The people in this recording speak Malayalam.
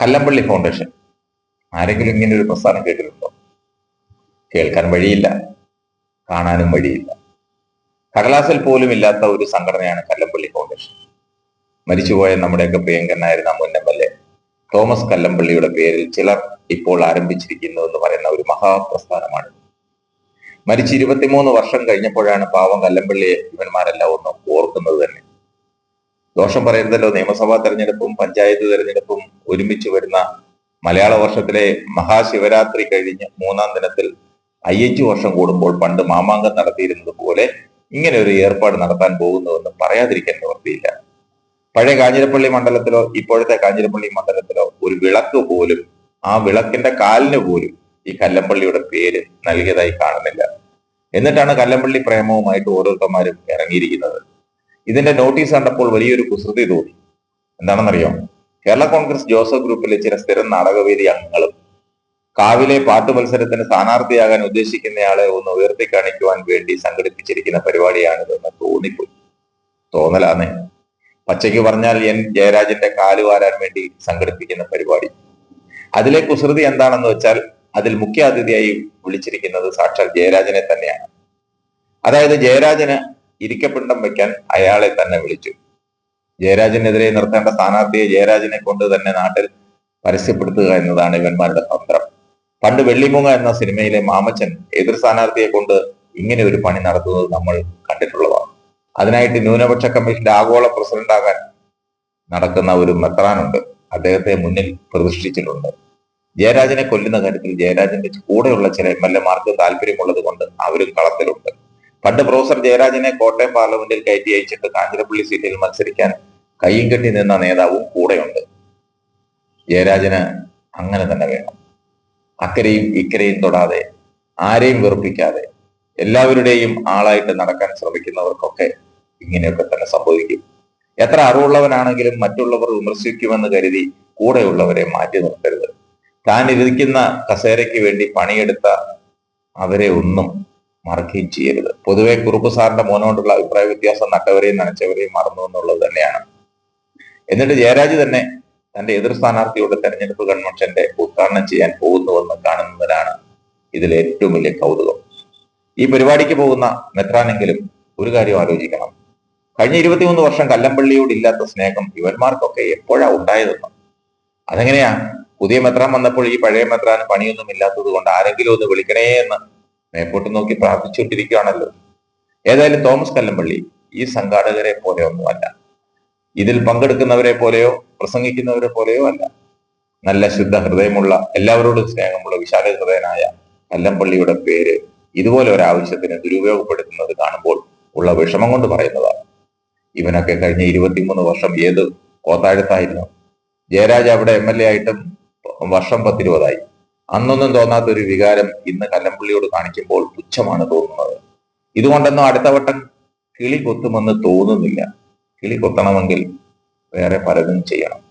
കല്ലമ്പള്ളി ഫൗണ്ടേഷൻ ആരെങ്കിലും ഇങ്ങനെ ഒരു പ്രസ്ഥാനം കേട്ടിട്ടുണ്ടോ? കേൾക്കാൻ വഴിയില്ല. കാണാനും വഴിയില്ല. കടലാസിൽ പോലും ഇല്ലാത്ത ഒരു സംഘടനയാണ് കല്ലമ്പള്ളി ഫൗണ്ടേഷൻ മരിച്ചുപോയ നമ്മുടെയൊക്കെ പ്രിയങ്കരനായിരുന്ന മുൻ എം എൽ എ തോമസ് കല്ലമ്പള്ളിയുടെ പേരിൽ ചിലർ ഇപ്പോൾ ആരംഭിച്ചിരിക്കുന്നു എന്ന് പറയുന്ന ഒരു മഹാപ്രസ്ഥാനമാണ്. മരിച്ച് ഇരുപത്തിമൂന്ന് വർഷം കഴിഞ്ഞപ്പോഴാണ് പാവം കല്ലമ്പള്ളിയെ ഇവന്മാരെല്ലാം ഒന്ന് ഓർക്കുന്നത് തന്നെ. ദോഷം പറയുന്നതല്ലോ. നിയമസഭാ തെരഞ്ഞെടുപ്പും പഞ്ചായത്ത് തെരഞ്ഞെടുപ്പും ഒരുമിച്ച് വരുന്ന മലയാള വർഷത്തിലെ മഹാശിവരാത്രി കഴിഞ്ഞ് മൂന്നാം ദിനത്തിൽ അയ്യഞ്ചു വർഷം കൂടുമ്പോൾ പണ്ട് മാമാങ്കം നടത്തിയിരുന്നത് പോലെ ഇങ്ങനെ ഒരു ഏർപ്പാട് നടത്താൻ പോകുന്നുവെന്ന് പറയാതിരിക്കാൻ നിവർത്തിയില്ല പഴയ കാഞ്ഞിരപ്പള്ളി മണ്ഡലത്തിലോ ഇപ്പോഴത്തെ കാഞ്ഞിരപ്പള്ളി മണ്ഡലത്തിലോ ഒരു വിളക്ക് പോലും ആ വിളക്കിന്റെ കാലിന് പോലും ഈ കല്ലമ്പള്ളിയുടെ പേര് നൽകിയതായി കാണുന്നില്ല. എന്നിട്ടാണ് കല്ലമ്പള്ളി പ്രേമവുമായിട്ട് ഓരോരുത്തന്മാരും ഇറങ്ങിയിരിക്കുന്നത്. ഇതിന്റെ നോട്ടീസ് കണ്ടപ്പോൾ വലിയൊരു കുസൃതി തോന്നി. എന്താണെന്നറിയോ? കേരള കോൺഗ്രസ് ജോസഫ് ഗ്രൂപ്പിലെ ചില സ്ഥിരം നാടകവേദി അംഗങ്ങളും കാവിലെ പാട്ടു മത്സരത്തിന് സ്ഥാനാർത്ഥിയാകാൻ ഉദ്ദേശിക്കുന്നയാളെ ഒന്ന് ഉയർത്തി കാണിക്കുവാൻ വേണ്ടി സംഘടിപ്പിച്ചിരിക്കുന്ന പരിപാടിയാണിതെന്ന് തോന്നിപ്പോയി. തോന്നലാന്നേ. പച്ചയ്ക്ക് പറഞ്ഞാൽ എൻ ജയരാജന്റെ കാൽ വാരാൻ വേണ്ടി സംഘടിപ്പിക്കുന്ന പരിപാടി. അതിലെ കുസൃതി എന്താണെന്ന് വെച്ചാൽ അതിൽ മുഖ്യ അതിഥിയായി വിളിച്ചിരിക്കുന്നത് സാക്ഷാൽ ജയരാജനെ തന്നെയാണ്. അതായത് ജയരാജന് ഇരിക്കപ്പിണ്ടം വെക്കാൻ അയാളെ തന്നെ വിളിച്ചു. ജയരാജനെതിരെ നിർത്തേണ്ട സ്ഥാനാർത്ഥിയെ ജയരാജനെ കൊണ്ട് തന്നെ നാട്ടിൽ പരസ്യപ്പെടുത്തുക എന്നതാണ് ഇവന്മാരുടെ തന്ത്രം. പണ്ട് വെള്ളിമൂങ്ങ എന്ന സിനിമയിലെ മാമച്ചൻ എതിർ സ്ഥാനാർത്ഥിയെ കൊണ്ട് ഇങ്ങനെ ഒരു പണി നടത്തുന്നത് നമ്മൾ കണ്ടിട്ടുള്ളതാണ്. അതിനായിട്ട് ന്യൂനപക്ഷ കമ്മീഷന്റെ ആഗോള പ്രസിഡന്റാകാൻ നടക്കുന്ന ഒരു മെത്രാനുണ്ട്. അദ്ദേഹത്തെ മുന്നിൽ പ്രതിഷ്ഠിച്ചിട്ടുണ്ട്. ജയരാജനെ കൊല്ലുന്ന കാര്യത്തിൽ ജയരാജന്റെ കൂടെയുള്ള ചില എം എൽ എമാർക്ക് താല്പര്യമുള്ളത് കൊണ്ട് അവരും കളത്തിലുണ്ട്. പണ്ട് പ്രൊഫസർ ജയരാജനെ കോട്ടയം പാർലമെന്റിൽ കയറ്റി അയച്ചിട്ട് കാഞ്ഞിരപ്പള്ളി സീറ്റിൽ മത്സരിക്കാൻ കയ്യും കെട്ടി നിന്ന നേതാവും കൂടെയുണ്ട്. ജയരാജന് അങ്ങനെ തന്നെ വേണം. അക്കരെയും ഇക്കരെയും തൊടാതെ ആരെയും വെറുപ്പിക്കാതെ എല്ലാവരുടെയും ആളായിട്ട് നടക്കാൻ ശ്രമിക്കുന്നവർക്കൊക്കെ ഇങ്ങനെയൊക്കെ തന്നെ സംഭവിക്കും. എത്ര അറിവുള്ളവനാണെങ്കിലും മറ്റുള്ളവർ വിമർശിക്കുമെന്ന് കരുതി കൂടെയുള്ളവരെ മാറ്റി നിർത്തരുത്. താൻ ഇരിക്കുന്ന കസേരയ്ക്ക് വേണ്ടി പണിയെടുത്ത അവരെ ഒന്നും മറക്കുകയും ചെയ്യരുത്. പൊതുവെ കുറുപ്പ് സാറിന്റെ മോനോണ്ടുള്ള അഭിപ്രായ വ്യത്യാസം നട്ടവരെയും നനച്ചവരെയും മറന്നു എന്നുള്ളത് തന്നെയാണ്. എന്നിട്ട് ജയരാജ് തന്നെ തന്റെ എതിർ സ്ഥാനാർത്ഥിയുടെ തെരഞ്ഞെടുപ്പ് കൺവെൻഷന്റെ ഉദ്ഘാടനം ചെയ്യാൻ പോകുന്നുവെന്ന് കാണുന്നതിനാണ് ഇതിൽ ഏറ്റവും വലിയ കൗതുകം. ഈ പരിപാടിക്ക് പോകുന്ന മെത്രാനെങ്കിലും ഒരു കാര്യം ആലോചിക്കണം. കഴിഞ്ഞ ഇരുപത്തിമൂന്ന് വർഷം കല്ലമ്പള്ളിയോട് ഇല്ലാത്ത സ്നേഹം ഇവന്മാർക്കൊക്കെ എപ്പോഴാ ഉണ്ടായതെന്ന്? അതെങ്ങനെയാ? പുതിയ മെത്രാൻ വന്നപ്പോൾ ഈ പഴയ മെത്രാൻ പണിയൊന്നും ഇല്ലാത്തത് കൊണ്ട് ആരെങ്കിലും ഒന്ന് വിളിക്കണേ എന്ന് മേപ്പോട്ട് നോക്കി പ്രാർത്ഥിച്ചുകൊണ്ടിരിക്കുകയാണല്ലോ. ഏതായാലും തോമസ് കല്ലമ്പള്ളി ഈ സംഘാടകരെ പോലെയൊന്നും അല്ല ഇതിൽ പങ്കെടുക്കുന്നവരെ പോലെയോ പ്രസംഗിക്കുന്നവരെ പോലെയോ അല്ല. നല്ല ശുദ്ധ ഹൃദയമുള്ള എല്ലാവരോടും സ്നേഹമുള്ള വിശാല ഹൃദയനായ കല്ലമ്പള്ളിയുടെ പേര് ഇതുപോലെ ഒരു ആവശ്യത്തിന് ദുരുപയോഗപ്പെടുത്തുന്നത് കാണുമ്പോൾ ഉള്ള വിഷമം കൊണ്ട് പറയുന്നതാണ്. ഇവനൊക്കെ കഴിഞ്ഞ ഇരുപത്തിമൂന്ന് വർഷം ഏത് കോത്താഴത്തായിരുന്നു? ജയരാജ് അവിടെ എം എൽ എ ആയിട്ടും വർഷം പത്തിരുപതായി. അന്നൊന്നും തോന്നാത്ത ഒരു വികാരം ഇന്ന് കല്ലമ്പള്ളിയോട് കാണിക്കുമ്പോൾ പുച്ഛമാണ് തോന്നുന്നത്. ഇതുകൊണ്ടൊന്നും അടുത്ത വട്ടം കിളി കൊത്തുമെന്ന് തോന്നുന്നില്ല. കിളി കൊത്തണമെങ്കിൽ വേറെ പലതും ചെയ്യണം.